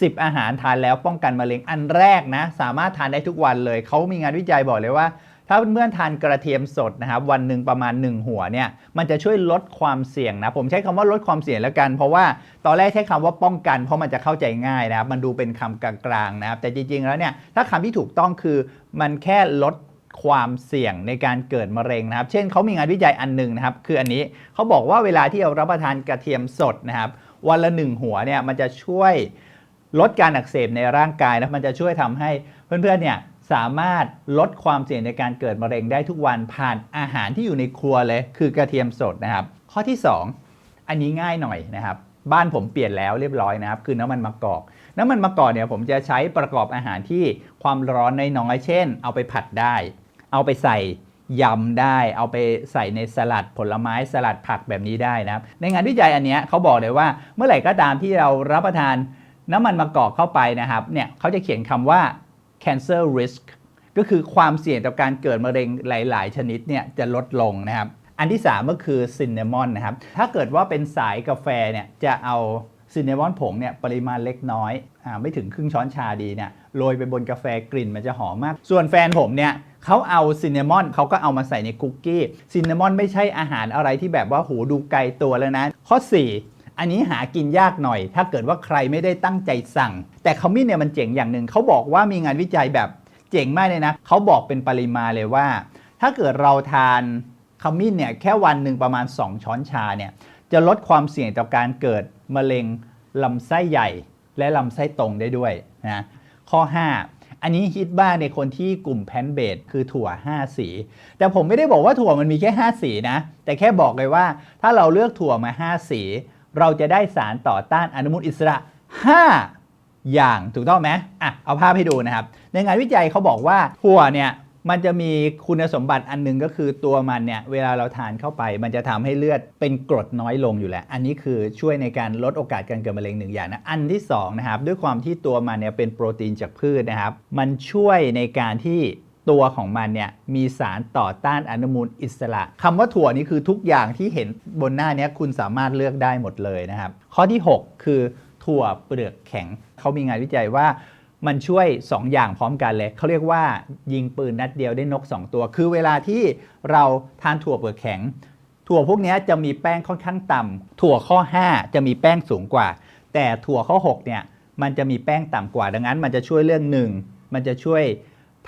10 อาหารทานแล้วป้องกันมะเร็งอันแรกนะ สามารถทานได้ทุกวันเลย เขามีงานวิจัยบอกเลยว่า ถ้าเพื่อนๆทานกระเทียมสดนะครับวันหนึ่งประมาณ 1 หัวเนี่ยมันจะช่วยลดความเสี่ยงนะ ผมใช้คำว่าลดความเสี่ยงแล้วกัน เพราะว่าตอนแรกใช้คำว่าป้องกัน เพราะมันจะเข้าใจง่ายนะครับมันดูเป็นคำกลางๆนะครับแต่จริงๆแล้วเนี่ยถ้าคำที่ถูกต้องคือมันแค่ลดความเสี่ยงในการเกิดมะเร็งนะครับ เช่นเขามีงานวิจัยอันหนึ่งนะครับ คืออันนี้เขาบอกว่าเวลาที่เรารับประทานกระเทียมสดนะครับ วันละหนึ่งหัวเนี่ยมันจะช่วย ลดการอักเสบในร่างกายนะมันจะช่วยทำให้เพื่อนๆเนี่ยสามารถลดความเสี่ยงในการเกิดมะเร็งได้ทุกวันผ่านอาหารที่อยู่ในครัวเลย คือกระเทียมสดนะครับ ข้อที่ 2 อันนี้ง่ายหน่อยนะครับ บ้านผมเปลี่ยนแล้วเรียบร้อยนะครับ คือน้ำมันมะกอกน้ำมันมะกอกเนี่ยผมจะใช้ประกอบอาหารที่ความร้อนน้อยๆเช่น เอาไปผัดได้ เอาไปใส่ยำได้ เอาไปใส่ในสลัดผลไม้สลัดผักแบบนี้ได้นะครับ ในงานวิจัยอันนี้เขาบอกเลยว่าเมื่อไหร่ก็ตามที่เรารับประทาน น้ำมันมะกอกเข้าไปนะครับเนี่ยเขาจะเขียนคำว่า cancer risk ก็คือความเสี่ยงต่อการเกิดมะเร็งหลาย ๆ ชนิดเนี่ยจะลดลงนะครับ อันที่ 3 ก็คือซินนามอนนะครับ ถ้าเกิดว่าเป็นสายกาแฟเนี่ยจะเอาซินนามอนผงเนี่ยปริมาณเล็กน้อยอาไม่ถึงครึ่งช้อนชาดีเนี่ยโรยไปบนกาแฟกลิ่นมันจะหอมมาก ส่วนแฟนผมเนี่ยเขาเอาซินนามอนเขาก็เอามาใส่ในคุกกี้ซินนามอนไม่ใช่อาหารอะไรที่แบบว่าโหดูไกลตัวแล้วนะ ข้อ 4 อันนี้หากินยากหน่อย ถ้าเกิดว่าใครไม่ได้ตั้งใจสั่ง แต่ขมิ้นเนี่ยมันเจ๋งอย่างหนึ่งเขาบอกว่ามีงานวิจัยแบบเจ๋งมากเลยนะเขาบอกเป็นปริมาณเลยว่า ถ้าเกิดเราทานขมิ้นเนี่ยแค่วันหนึ่งประมาณ 2 ช้อนชาเนี่ยจะลดความเสี่ยงต่อการเกิดมะเร็งลำไส้ใหญ่ และลำไส้ตรงได้ด้วยนะข้อ 5อันนี้ฮิตบ้างในคนที่กลุ่มแพนเบดคือถั่ว 5 สี แต่ผมไม่ได้บอกว่าถั่วมันมีแค่ 5 สีนะ แต่แค่บอกเลยว่าถ้าเราเลือกถั่วมา 5 สี เราจะได้สารต่อต้านอนุมูลอิสระ 5 อย่างถูกต้องไหมอะเอาภาพให้ดูนะครับ ในงานวิจัยเขาบอกว่าถั่วเนี่ยมันจะมีคุณสมบัติอันหนึงก็คือตัวมันเนี่ยเวลาเราทานเข้าไป มันจะทำให้เลือดเป็นกรดน้อยลงอยู่แล้ว อันนี้คือช่วยในการลดโอกาสการเกิดมะเร็งหนึ่งอย่างนะอันที่สองนะครับด้วยความที่ตัวมันเนี่ยเป็นโปรตีนจากพืชนะครับ มันช่วยในการที่ ตัวของมันเนี่ยมีสารต่อต้านอนุมูลอิสระคำว่าถั่วนี่คือทุกอย่างที่เห็นบนหน้านี้คุณสามารถเลือกได้หมดเลยนะครับ ข้อที่ 6 คือถั่วเปลือกแข็ง เขามีงานวิจัยว่ามันช่วย 2 อย่างพร้อมกันเลย เขาเรียกว่ายิงปืนนัดเดียวได้นก 2 ตัว คือเวลาที่เราทานถั่วเปลือกแข็ง ถั่วพวกนี้จะมีแป้งค่อนข้างต่ำถั่วข้อ 5 จะมีแป้งสูงกว่า แต่ถั่วข้อ 6 เนี่ย มันจะมีแป้งต่ำกว่า ดังนั้น มันจะช่วยเรื่องหนึ่งมันจะช่วย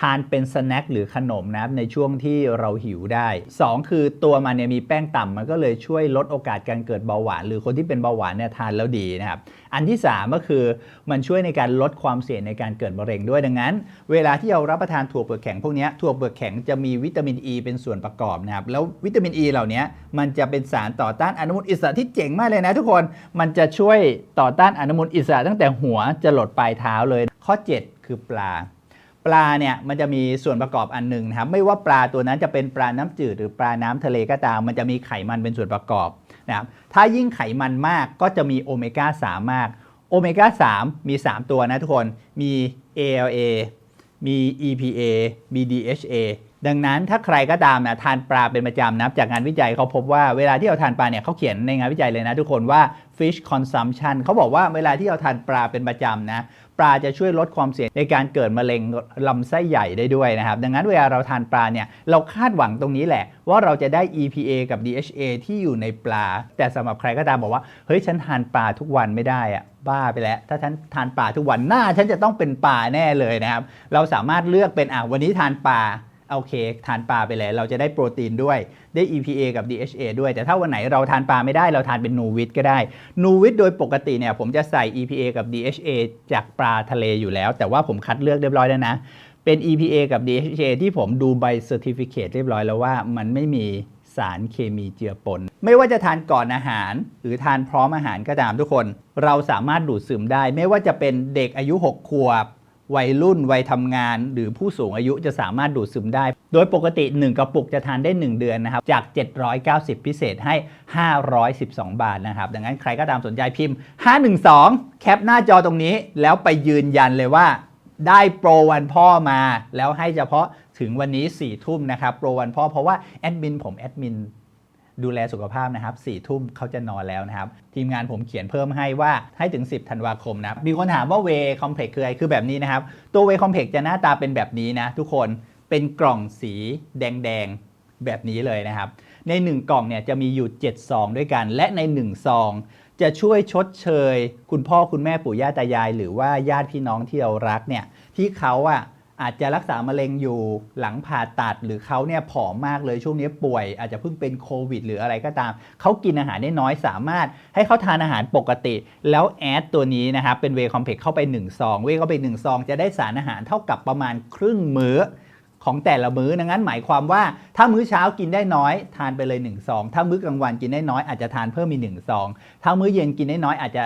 ทานเป็นสแน็คหรือขนมนะครับในช่วงที่เราหิวได้ 2 คือตัวมันเนี่ยมีแป้งต่ำมันก็เลยช่วยลดโอกาสการเกิดเบาหวาน หรือคนที่เป็นเบาหวานเนี่ยทานแล้วดีนะครับ อันที่ 3 ก็คือมันช่วยในการลดความเสี่ยงในการเกิดมะเร็งด้วยดังนั้น เวลาที่เรารับประทานถั่วเปลือกแข็งพวกนี้ถั่วเปลือกแข็งจะมีวิตามินอ e ีเป็นส่วนประกอบนะครับแล้ววิตามินอ e ีเหล่านี้มันจะเป็นสารต่อต้านอนุมูลอิสระที่เจ๋งมากเลยนะทุกคนมันจะช่วยต่อต้านอนุมูลอิสระตั้งแต่หัวจะหลดปลายเท้าเลย ข้อ 7 คือปลา ปลาเนี่ยมันจะมีส่วนประกอบอันหนึ่งนะครับไม่ว่าปลาตัวนั้นจะเป็นปลาน้ำจืดหรือปลาน้ำทะเลก็ตาม มันจะมีไขมันเป็นส่วนประกอบนะครับถ้ายิ่งไขมันมากก็จะมีโอเมก้า3มากโอเมก้า3มี 3 ตัวนะทุกคนมี ALA มี EPA มี DHA ดังนั้นถ้าใครก็ตามนะทานปลาเป็นประจำนะจากงานวิจัยเขาพบว่าเวลาที่เราทานปลาเนี่ยเขาเขียนในงานวิจัยเลยนะทุกคนว่า fish consumption เขาบอกว่าเวลาที่เราทานปลาเป็นประจำนะ ปลาจะช่วยลดความเสี่ยงในการเกิดมะเร็งลำไส้ใหญ่ได้ด้วยนะครับ ดังนั้นเวลาเราทานปลาเนี่ย เราคาดหวังตรงนี้แหละ ว่าเราจะได้ EPA กับ DHA ที่อยู่ในปลา แต่สำหรับใครก็ตามบอกว่า เฮ้ย ฉันทานปลาทุกวันไม่ได้อะบ้าไปแล้ว ถ้าฉันทานปลาทุกวันหน้า ฉันจะต้องเป็นปลาแน่เลยนะครับ เราสามารถเลือกเป็นอะวันนี้ทานปลา โอเค ทานปลาไปแล้วเราจะได้โปรตีนด้วยได้ EPA กับ DHA ด้วย แต่ถ้าวันไหนเราทานปลาไม่ได้เราทานเป็นนูวิตก็ได้ นูวิตโดยปกติเนี่ยผมจะใส่ EPA กับ DHA จากปลาทะเลอยู่แล้ว แต่ว่าผมคัดเลือกเรียบร้อยแล้วนะ เป็น EPA กับ DHA ที่ผมดูใบเซอร์ติฟิเคตเรียบร้อยแล้วว่ามันไม่มีสารเคมีเจือปน ไม่ว่าจะทานก่อนอาหาร หรือทานพร้อมอาหารก็ตามทุกคน เราสามารถดูดซึมได้ ไม่ว่าจะเป็นเด็กอายุ 6 ขวบ วัยรุ่นวัยทำงาน หรือผู้สูงอายุจะสามารถดูดซึมได้ โดยปกติ 1 กระปุกจะทานได้ 1 เดือนนะครับ จาก 790 พิเศษให้ 512 บาทนะครับ ดังนั้นใครก็ตามสนใจพิมพ์ 512 แคปหน้าจอตรงนี้ แล้วไปยืนยันเลยว่าได้โปรวันพ่อมา แล้วให้เฉพาะถึงวันนี้4ี่ทุ่มนะครับโปรวันพ่อเพราะว่าแอดมินผมแอดมิน ดูแลสุขภาพนะครับสี่ทุ่มเขาจะนอนแล้วนะครับ ทีมงานผมเขียนเพิ่มให้ว่าให้ถึง 10 ธันวาคมนะมีคนถามว่าเวคอมเพล็กคืออะไรคือแบบนี้นะครับ ตัวเวคอมเพล็กจะหน้าตาเป็นแบบนี้นะทุกคนเป็นกล่องสีแดงๆ แบบนี้เลยนะครับ ใน 1 กล่องเนี่ยจะมีอยู่ 7 ซองด้วยกัน และใน 1 ซอง จะช่วยชดเชย คุณพ่อคุณแม่ปู่ย่าตายาย หรือว่าญาติพี่น้องที่เรารักเนี่ยที่เขาอะ อาจจะรักษามะเร็งอยู่หลังผ่าตัดหรือเขาเนี่ยผอมมากเลยช่วงนี้ป่วย อาจจะเพิ่งเป็นโควิด หรืออะไรก็ตาม เขากินอาหารได้น้อยสามารถให้เขาทานอาหารปกติ แล้วแอดตัวนี้นะครับเป็นเวคอมเพล็กเข้าไป1ซองเวเข้าไป1ซองจะได้สารอาหารเท่ากับประมาณครึ่งมื้อของแต่ละมื้อดังนั้นหมายความว่าถ้ามื้อเช้ากินได้น้อย ทานไปเลย1ซองถ้ามื้อกลางวันกินได้น้อยอาจจะทานเพิ่มอีก1ซองถ้ามื้อเย็นกินได้น้อยอาจจะ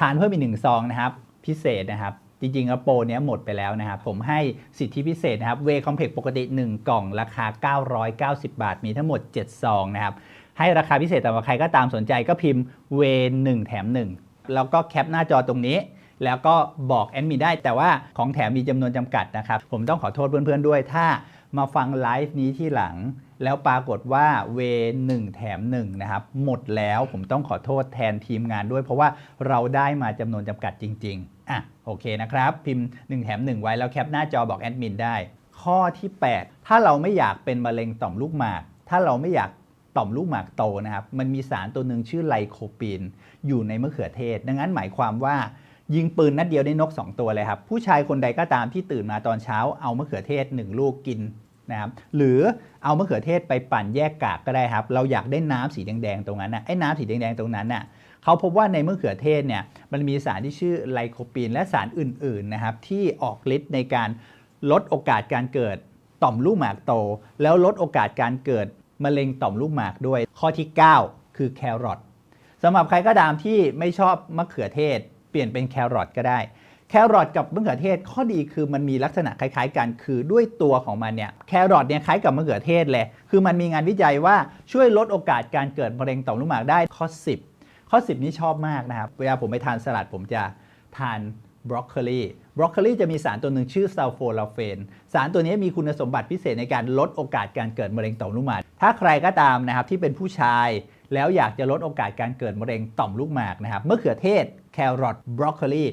ทานเพิ่มอีก1ซองนะครับพิเศษนะครับ จริงๆแล้วโปรเนี้ยหมดไปแล้วนะครับ ผมให้สิทธิพิเศษนะครับเวคอมเพล็กปกติ 1 กล่องราคา 990 บาท มีทั้งหมด 7 ซองนะครับ ให้ราคาพิเศษแต่ว่าใครก็ตามสนใจก็พิมพ์เว1แถม 1 แล้วก็แคปหน้าจอตรงนี้แล้วก็บอกแอดมินได้แต่ว่าของแถมมีจำนวนจำกัดนะครับ ผมต้องขอโทษเพื่อนๆด้วย ถ้ามาฟังไลฟ์นี้ที่หลัง แล้วปรากฏว่าเว1แถม1นะครับหมดแล้วผมต้องขอโทษแทนทีมงานด้วย เพราะว่าเราได้มาจำนวนจำกัดจริง ๆ โอเคนะครับ พิมพ์ 1 แถม 1 ไว้แล้วแคปหน้าจอบอกแอดมินได้ ข้อที่ 8 ถ้าเราไม่อยากเป็นมะเร็งต่อมลูกหมาก ถ้าเราไม่อยากต่อมลูกหมากโตนะครับ มันมีสารตัวหนึ่งชื่อไลโคปีน อยู่ในมะเขือเทศ ดังนั้นหมายความว่ายิงปืนนัดเดียวได้นก 2 ตัวเลยครับ ผู้ชายคนใดก็ตามที่ตื่นมาตอนเช้าเอามะเขือเทศ 1 ลูกกินนะครับ หรือเอามะเขือเทศไปปั่นแยกกากก็ได้ครับ เราอยากได้น้ำสีแดงๆตรงนั้นนะไอ้น้ำสีแดงๆตรงนั้นน่ะ เขาพบว่าในมะเขือเทศเนี่ยมันมีสารที่ชื่อไลโคปีนและสารอื่นๆนะครับที่ออกฤทธิ์ในการลดโอกาสการเกิดต่อมลูกหมากโต แล้วลดโอกาสการเกิดมะเร็งต่อมลูกหมากด้วย ข้อที่ 9 คือแครอทสำหรับใครก็ตามที่ไม่ชอบมะเขือเทศ เปลี่ยนเป็นแครอทก็ได้ แครอทกับมะเขือเทศข้อดีคือมันมีลักษณะคล้ายๆกัน คือด้วยตัวของมันเนี่ยแครอทเนี่ยคล้ายกับมะเขือเทศเลยคือมันมีงานวิจัยว่าช่วยลดโอกาสการเกิดมะเร็งต่อมลูกหมากได้ข้อ 10 ข้อ 10 นี้ชอบมากนะครับ เวลาผมไปทานสลัดผมจะทานบรอกโคลีบรอกโคลีจะมีสารตัวหนึ่งชื่อซัลโฟลาเฟน สารตัวนี้มีคุณสมบัติพิเศษในการลดโอกาสการเกิดมะเร็งต่อมลูกหมาก ถ้าใครก็ตามนะครับที่เป็นผู้ชาย แล้วอยากจะลดโอกาสการเกิดมะเร็งต่อมลูกหมากนะครับมะเขือเทศ แครอทบรอกโคลี